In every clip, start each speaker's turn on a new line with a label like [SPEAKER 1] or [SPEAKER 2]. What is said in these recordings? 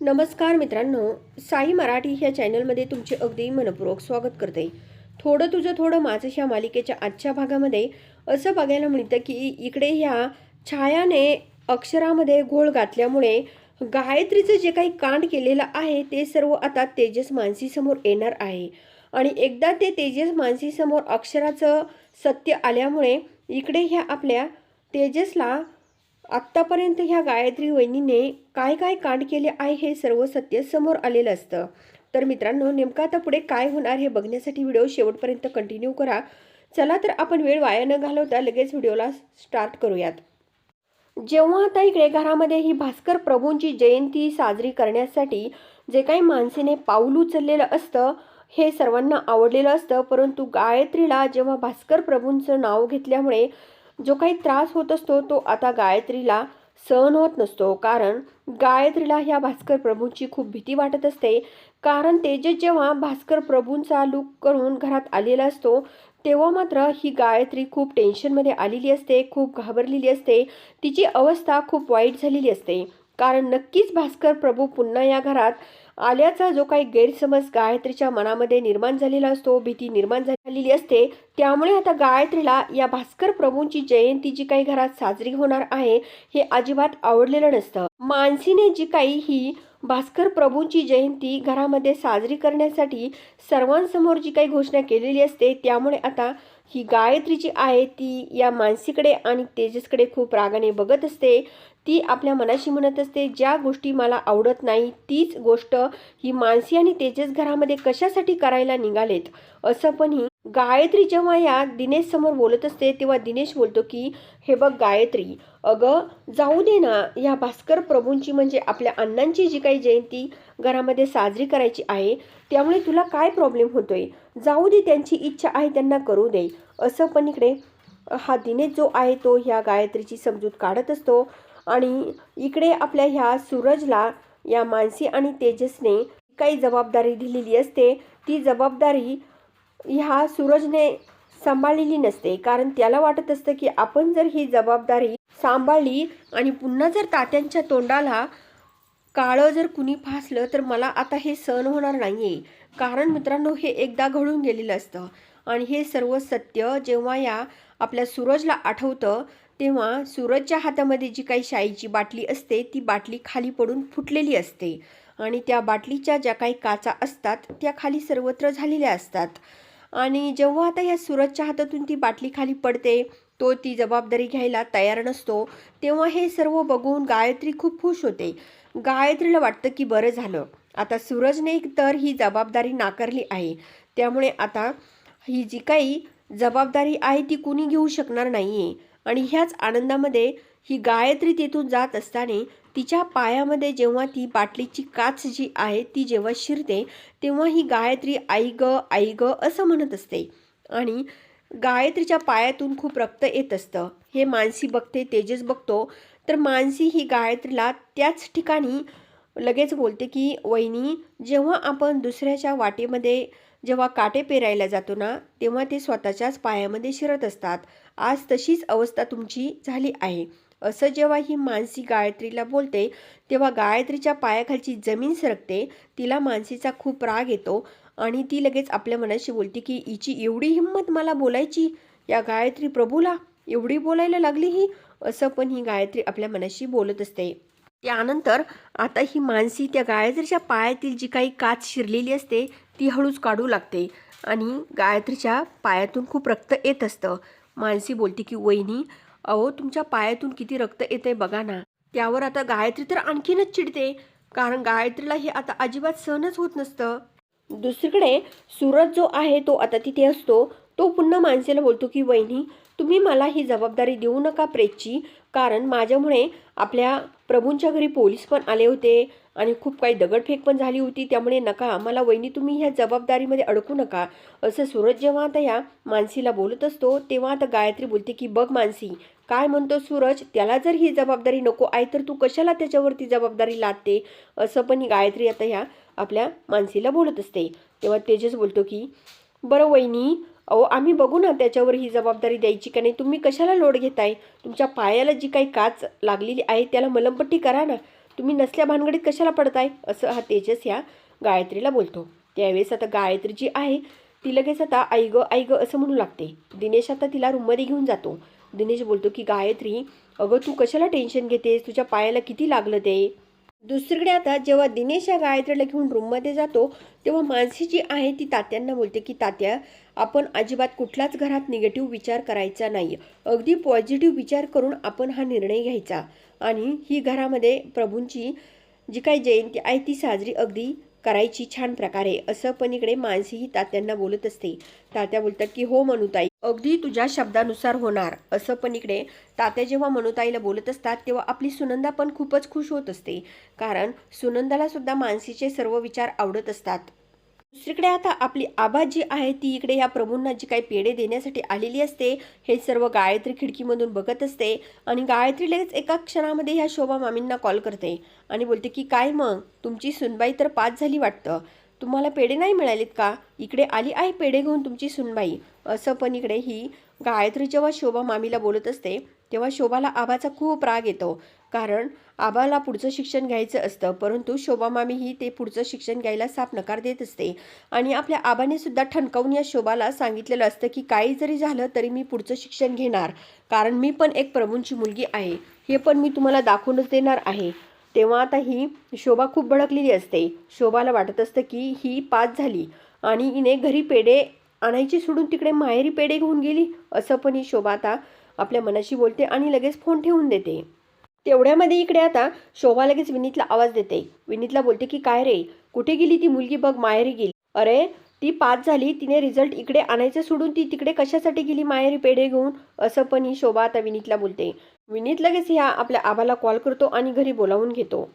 [SPEAKER 1] नमस्कार मित्रांनो साई मराठी ह्या चॅनलमध्ये तुमचे अगदी मनपूर्वक स्वागत करते. थोडं तुझं थोडं माझं ह्या मालिकेच्या आजच्या भागामध्ये असं बघायला मिळतं की इकडे ह्या छायाने अक्षरामध्ये घोळ घातल्यामुळे गायत्रीचं जे काही कांड केलेलं आहे ते सर्व आता तेजस मानसीसमोर येणार आहे. आणि एकदा ते तेजस मानसीसमोर अक्षराचं सत्य आल्यामुळे इकडे ह्या आपल्या तेजसला आत्तापर्यंत ह्या गायत्री वहिनीने काय काय कांड केले आहे हे सर्व सत्य समोर आलेलं असतं. तर मित्रांनो नेमकं आता पुढे काय होणार हे बघण्यासाठी व्हिडिओ शेवटपर्यंत कंटिन्यू करा. चला तर आपण वेळ वाया न घालवता लगेच व्हिडिओला स्टार्ट करूयात. जेव्हा आता इकडे घरामध्ये ही भास्कर प्रभूंची जयंती साजरी करण्यासाठी जे काही माणसेने पाऊल उचललेलं असतं हे सर्वांना आवडलेलं असतं परंतु गायत्रीला जेव्हा भास्कर प्रभूंचं नाव घेतल्यामुळे जो काही त्रास होत असतो तो आता गायत्रीला सहन होत नसतो. कारण गायत्रीला ह्या भास्कर प्रभूंची खूप भीती वाटत असते. कारण तेजस जेव्हा भास्कर प्रभूंचा लुक करून घरात आलेला असतो तेव्हा मात्र ही गायत्री खूप टेन्शनमध्ये आलेली असते खूप घाबरलेली असते. तिची अवस्था खूप वाईट झालेली असते. कारण नक्कीच भास्कर प्रभू पुन्हा या घरात आल्याचा जो काही गैरसमज गायत्रीच्या मनामध्ये निर्माण झालेला असतो भीती निर्माण झालेली असते त्यामुळे आता गायत्रीला या भास्कर प्रभूंची जयंती जी काही घरात साजरी होणार आहे हे अजिबात आवडलेलं नसतं. मानसीने जी काही ही भास्कर प्रभूंची जयंती घरामध्ये साजरी करण्यासाठी सर्वांसमोर जी काही घोषणा केलेली असते त्यामुळे आता ही गायत्री जी आहे ती या मानसीकडे आणि तेजसकडे खूप रागाने बघत असते. ती आपल्या मनाशी म्हणत असते ज्या गोष्टी मला आवडत नाही तीच गोष्ट ही मानसी आणि तेजस घरामध्ये कशासाठी करायला निघालेत? असं पण ही गायत्री जेव्हा या दिनेश समोर बोलत असते तेव्हा दिनेश बोलतो की हे बघ गायत्री अगं जाऊ दे ना या भास्कर प्रभूंची म्हणजे आपल्या अण्णांची जी काही जयंती घरामध्ये साजरी करायची आहे त्यामुळे तुला काय प्रॉब्लेम होतोय? जाऊ दे त्यांची इच्छा आहे त्यांना करू दे. असं पण इकडे हा दिनेश जो आहे तो ह्या गायत्रीची समजूत काढत असतो. आणि इकडे आपल्या ह्या सूरजला या मानसी आणि तेजसने काही जबाबदारी दिलेली असते. ती जबाबदारी ह्या सूरजने सांभाळलेली नसते. कारण त्याला वाटत असतं की आपण जर ही जबाबदारी सांभाळली आणि पुन्हा जर तात्यांच्या तोंडाला काळं जर कुणी फासलं तर मला आता हे सहन होणार नाही आहे कारण मित्रांनो हे एकदा घडून गेलेलं असतं. आणि हे सर्व सत्य जेव्हा या आपल्या सूरजला आठवतं तेव्हा सूरजच्या हातामध्ये जी काही शाईची बाटली असते ती बाटली खाली पडून फुटलेली असते. आणि त्या बाटलीच्या ज्या काही काचा असतात त्या खाली सर्वत्र झालेल्या असतात. आणि जेव्हा आता या सूरजच्या हातातून ती बाटली खाली पडते तो ती जबाबदारी घ्यायला तयार नसतो. तेव्हा हे सर्व बघून गायत्री खूप खुश होते. गायत्रीला वाटतं की बरं झालं. आता सूरजने तर ही जबाबदारी नाकारली आहे. त्यामुळे आता ही जी काही जबाबदारी आहे ती कुणी घेऊ शकणार नाही आहे आणि ह्याच आनंदामध्ये ही गायत्री तिथून जात असताना तिच्या पायामध्ये जेव्हा ती बाटलीची काच जी आहे ती जेव्हा शिरते तेव्हा ही गायत्री आई ग आई ग असं म्हणत असते. आणि गायत्रीच्या पायातून खूप रक्त येत असतं. हे मानसी बघते तेजस बघतो. तर मानसी ही गायत्रीला त्याच ठिकाणी लगेच बोलते की वहिनी जेव्हा आपण दुसऱ्याच्या वाटेमध्ये जेव्हा काटे पेरायला जातो ना तेव्हा ते स्वतःच्याच पायामध्ये शिरत असतात. आज तशीच अवस्था तुमची झाली आहे. असं जेव्हा ही मानसी गायत्रीला बोलते तेव्हा गायत्रीच्या पायाखालची जमीन सरकते तिला मानसीचा खूप राग येतो आणि ती लगेच आपल्या मनाशी बोलते की हिची एवढी हिंमत मला बोलायची? या गायत्री प्रभूला एवढी बोलायला लागली ही? असं पण ही गायत्री आपल्या मनाशी बोलत असते. त्यानंतर आता ही मानसी त्या गायत्रीच्या पायातील जी काही काच शिरलेली असते ती हळूच काढू लागते आणि गायत्रीच्या पायातून खूप रक्त येत असतं. मानसी बोलते की वहिनी अहो तुमच्या पायातून किती रक्त येते बघा ना. त्यावर आता गायत्री तर आणखीनच चिडते कारण गायत्रीला हे आता अजिबात सहनच होत नसतं. दुसरीकडे सूरज जो आहे तो आता तिथे असतो. तो पुन्हा माणसेला बोलतो की वहिनी तुम्ही मला ही जबाबदारी देऊ नका प्रेतची कारण माझ्यामुळे आपल्या प्रभूंच्या घरी पोलीस पण आले होते आणि खूप काही दगडफेक पण झाली होती. त्यामुळे नका मला वहिनी तुम्ही ह्या जबाबदारीमध्ये अडकू नका. असं सूरज जेव्हा आता ह्या मानसीला बोलत असतो तेव्हा आता गायत्री बोलते की बघ मानसी काय म्हणतो सूरज? त्याला जर ही जबाबदारी नको आहे तर तू कशाला त्याच्यावरती जबाबदारी लादते? असं पण गायत्री आता ह्या आपल्या मानसीला बोलत असते. तेव्हा तेजस बोलतो की बरं वहिनी अहो आम्ही बघू ना त्याच्यावर ही जबाबदारी द्यायची का नाही. तुम्ही कशाला लोड घेताय? तुमच्या पायाला जी काही काच लागलेली आहे त्याला मलमपट्टी करा ना. तुम्ही नसल्या भानगडीत कशाला पडताय? असं हा तेजस ह्या गायत्रीला बोलतो. त्यावेळेस आता गायत्री जी आहे ती लगेच आता आई ग आई ग असं म्हणू लागते. दिनेश आता तिला रूममध्ये घेऊन जातो. दिनेश बोलतो की गायत्री अगं तू कशाला टेन्शन घेतेस? तुझ्या पायाला किती लागलं ते? दुसरीकडे आता जेव्हा दिनेश या गायत्रीला घेऊन रूममध्ये जातो तेव्हा मानसी जी आहे ती तात्यांना बोलते की तात्या आपण अजिबात कुठल्याच घरात निगेटिव्ह विचार करायचा नाही अगदी पॉझिटिव्ह विचार करून आपण हा निर्णय घ्यायचा. आणि ही घरामध्ये प्रभूंची जी काही जयंती आहे ती साजरी अगदी करायची छान प्रकारे. असं पण इकडे मानसीही तात्यांना बोलत असते. तात्या बोलतात की हो मनुताई अगदी तुझ्या शब्दानुसार होणार. असं पण इकडे तात्या जेव्हा मनुताईला बोलत असतात तेव्हा आपली सुनंदा पण खूपच खुश होत असते. कारण सुनंदाला सुद्धा मानसीचे सर्व विचार आवडत असतात. दुसरीकडे आता आपली आबा जी आहे ती इकडे या प्रभूंना जी काही पेढे देण्यासाठी आलेली असते हे सर्व गायत्री खिडकीमधून बघत असते आणि गायत्री लगेच एका क्षणामध्ये ह्या शोभा मामींना कॉल करते आणि बोलते की काय मग? तुमची सुनबाई तर पाच झाली वाटतं. तुम्हाला पेढे नाही मिळालेत का? इकडे आली आहे पेढे घेऊन तुमची सुनबाई. असं पण इकडे ही गायत्री जेव्हा शोभा मामीला बोलत असते तेव्हा शोभाला आबाचा खूप राग येतो. कारण आबाला पुढचं शिक्षण घ्यायचं असतं. परंतु शोभा मामी ही ते पुढचं शिक्षण घ्यायला साफ नकार देत असते. आणि आपल्या आबाने सुद्धा ठणकावून या शोभाला सांगितलेलं असतं की काही जरी झालं तरी मी पुढचं शिक्षण घेणार. कारण मी पण एक प्रभूंची मुलगी आहे. हे पण मी तुम्हाला दाखवूनच देणार आहे. तेव्हा आता ही शोभा खूप भडकलेली असते. शोभाला वाटत असतं की ही पास झाली. आणि हिने घरी पेढे आणायची सोडून तिकडे माहेरी पेढे घेऊन गेली? असं पण ही शोभा आता आपल्या मनाशी बोलते आणि लगेच फोन ठेवून देते. तेवढ्यामध्ये इकडे आता शोभा लगेच विनीतला आवाज देते. विनीतला बोलते की काय रे? कुठे गेली ती मुलगी? बघ माहेरी गेली. अरे ती पास झाली. तिने रिझल्ट इकडे आणायचं सोडून ती तिकडे कशासाठी गेली माहेरी पेढे घेऊन? असं पण ही शोभा आता विनीतला बोलते. विनीत लगेच ह्या आपल्या आबाला कॉल करतो आणि घरी बोलावून घेतो.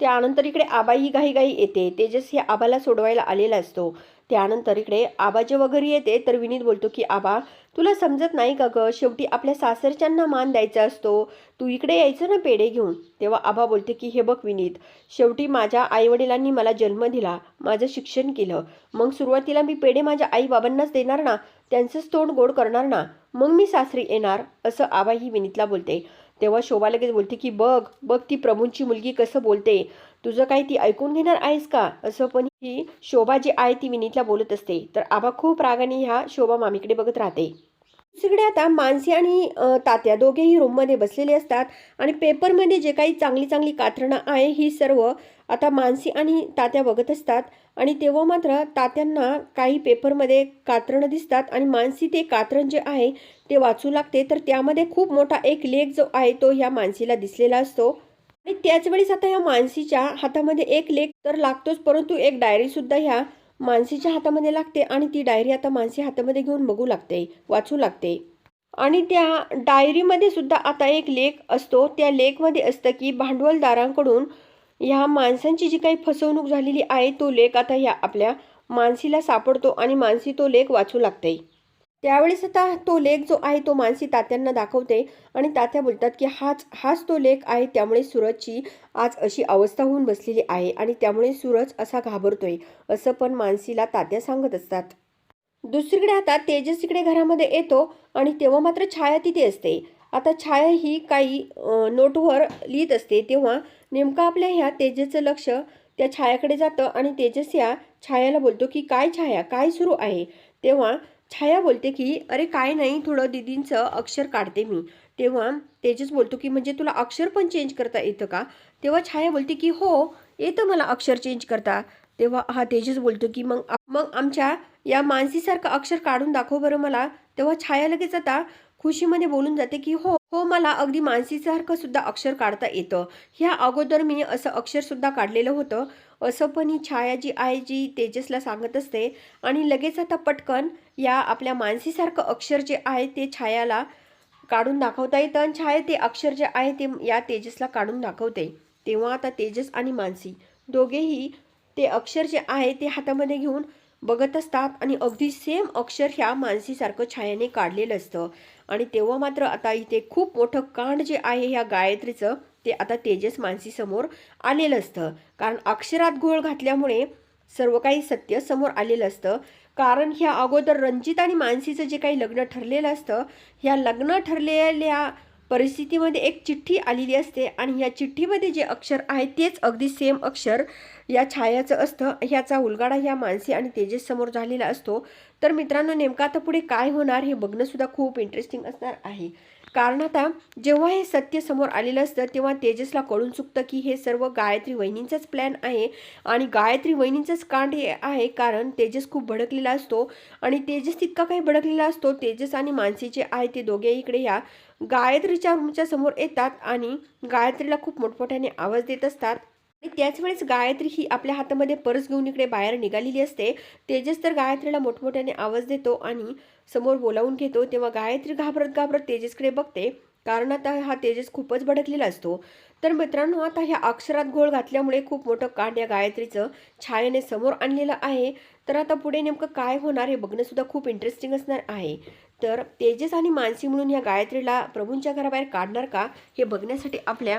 [SPEAKER 1] त्यानंतर इकडे आबा ही घाई येते. तेजस हे आबाला सोडवायला आलेला असतो. त्यानंतर इकडे आबा जेव्हा घरी येते तर विनीत बोलतो की आबा तुला समजत नाही का गं? शेवटी आपल्या सासरच्यांना मान द्यायचा असतो. तू इकडे यायचं ना पेढे घेऊन? तेव्हा आबा बोलते की हे बघ विनीत शेवटी माझ्या आईवडिलांनी मला जन्म दिला माझं शिक्षण केलं. मग सुरुवातीला मी पेढे माझ्या आई बाबांनाच देणार ना? त्यांचंच तोंड गोड करणार ना? मग मी सासरी येणार? असं आबा ही विनीतला बोलते. तेव्हा शोभा लगेच बोलते की बघ बघ ती प्रभूंची मुलगी कसं बोलते. तुझं काही ती ऐकून घेणार आहेस का? असं पण ही शोभा जी आहे ती विनीतला बोलत असते. तर आबा खूप रागाने ह्या शोभा मामीकडे बघत राहते. दुसरीकडे आता मानसी आणि तात्या दोघेही रूममध्ये बसलेले असतात आणि पेपरमध्ये जे काही चांगली चांगली कात्रणं आहे ही सर्व आता मानसी आणि तात्या बघत असतात आणि तेव्हा मात्र तात्यांना काही पेपरमध्ये कात्रणं दिसतात आणि मानसी ते कात्रण जे आहे ते वाचू लागते. तर त्यामध्ये खूप मोठा एक लेख जो आहे तो ह्या मानसीला दिसलेला असतो. आणि त्याच वेळेस आता ह्या मानसीच्या हातामध्ये एक लेख तर लागतोच परंतु एक डायरी सुद्धा ह्या मानसीच्या हातामध्ये लागते आणि ती डायरी आता मानसी हातामध्ये घेऊन बघू लागते वाचू लागते. आणि त्या डायरीमध्ये सुद्धा आता एक लेख असतो त्या लेखमध्ये असतं की भांडवलदारांकडून ह्या माणसांची जी काही फसवणूक झालेली आहे तो लेख आता ह्या आपल्या मानसीला सापडतो आणि मानसी तो लेख वाचू लागते. त्यावेळेस आता तो लेख जो आहे तो मानसी तात्यांना दाखवते आणि तात्या बोलतात की हाच हाच तो लेख आहे त्यामुळे सूरजची आज अशी अवस्था होऊन बसलेली आहे आणि त्यामुळे सूरज असा घाबरतोय असं पण मानसीला तात्या सांगत असतात. दुसरीकडे आता तेजस इकडे घरामध्ये येतो आणि तेव्हा मात्र छाया तिथे असते. आता छाया ही काही नोटवर लिहित असते. तेव्हा नेमकं आपल्या ह्या तेजसचं लक्ष त्या छायाकडे जातं आणि तेजस या छायाला बोलतो की काय छाया? काय सुरू आहे? तेव्हा छाया बोलते की अरे काय नाही थोडं दिदींचं अक्षर काढते मी. तेव्हा तेजस बोलतो की म्हणजे तुला अक्षर पण चेंज करता येतं का? तेव्हा छाया बोलते की हो येतं मला अक्षर चेंज करता. तेव्हा हा तेजस बोलतो की मग मग आमच्या या मानसीसारखं अक्षर काढून दाखव बरं मला. तेव्हा छाया लगेच आता खुशीमध्ये बोलून जाते की हो हो मला अगदी मानसीसारखं सुद्धा अक्षर काढता येतं. ह्या अगोदर मी असं अक्षर सुद्धा काढलेलं होतं. असं पण ही छाया जी आहे जी तेजसला सांगत असते. आणि लगेच आता पटकन या आपल्या मानसीसारखं अक्षर जे आहे ते छायाला काढून दाखवता येतं. आणि छाया ते अक्षर जे आहे ते या तेजसला काढून दाखवते. तेव्हा आता तेजस आणि मानसी दोघेही ते अक्षर जे आहे ते हातामध्ये घेऊन बघत असतात आणि अगदी सेम अक्षर ह्या मानसीसारखं छायाने काढलेलं असतं. आणि तेव्हा मात्र आता इथे खूप मोठं कांड जे आहे ह्या गायत्रीचं ते आता तेजस मानसीसमोर आलेलं असतं. कारण अक्षरात घोळ घातल्यामुळे सर्व काही सत्य समोर आलेलं असतं. कारण ह्या अगोदर रंजित आणि मानसीचं जे काही लग्न ठरलेलं असतं ह्या लग्न ठरलेल्या परिस्थितीमध्ये एक चिठ्ठी आलेली असते. आणि ह्या चिठ्ठीमध्ये जे अक्षर आहे तेच अगदी सेम अक्षर या छायाचं असतं ह्याचा उलगाडा ह्या मानसी आणि तेजस समोर झालेला असतो. तर मित्रांनो नेमका आता पुढे काय होणार हे बघणंसुद्धा खूप इंटरेस्टिंग असणार आहे. कारण आता जेव्हा हे सत्य समोर आलेलं असतं तेव्हा तेजसला कळून चुकतं की हे सर्व गायत्री वहिनींचाच प्लॅन आहे. आणि गायत्री वहिनींचंच कांड हे आहे कारण तेजस खूप भडकलेला असतो. आणि तेजस तितका काही भडकलेला असतो तेजस आणि मानसीचे आहे ते दोघे इकडे या गायत्रीच्या रूमच्या समोर येतात आणि गायत्रीला खूप मोठमोठ्याने आवाज देत असतात. आणि त्याचवेळेस गायत्री ही आपल्या हातामध्ये पर्स घेऊन इकडे बाहेर निघालेली असते. तेजस तर गायत्रीला मोठमोठ्याने आवाज देतो आणि समोर बोलावून घेतो. तेव्हा गायत्री घाबरत घाबरत तेजसकडे बघते. कारण आता हा तेजस खूपच भडकलेला असतो. तर मित्रांनो आता ह्या अक्षरात घोळ घातल्यामुळे खूप मोठं कांड या गायत्रीचं छायेने समोर आणलेलं आहे. तर आता पुढे नेमकं काय होणार हे बघणंसुद्धा खूप इंटरेस्टिंग असणार आहे. तर तेजस आणि मानसी म्हणून या गायत्रीला प्रभूंच्या घराबाहेर काढणार का हे बघण्यासाठी आपल्या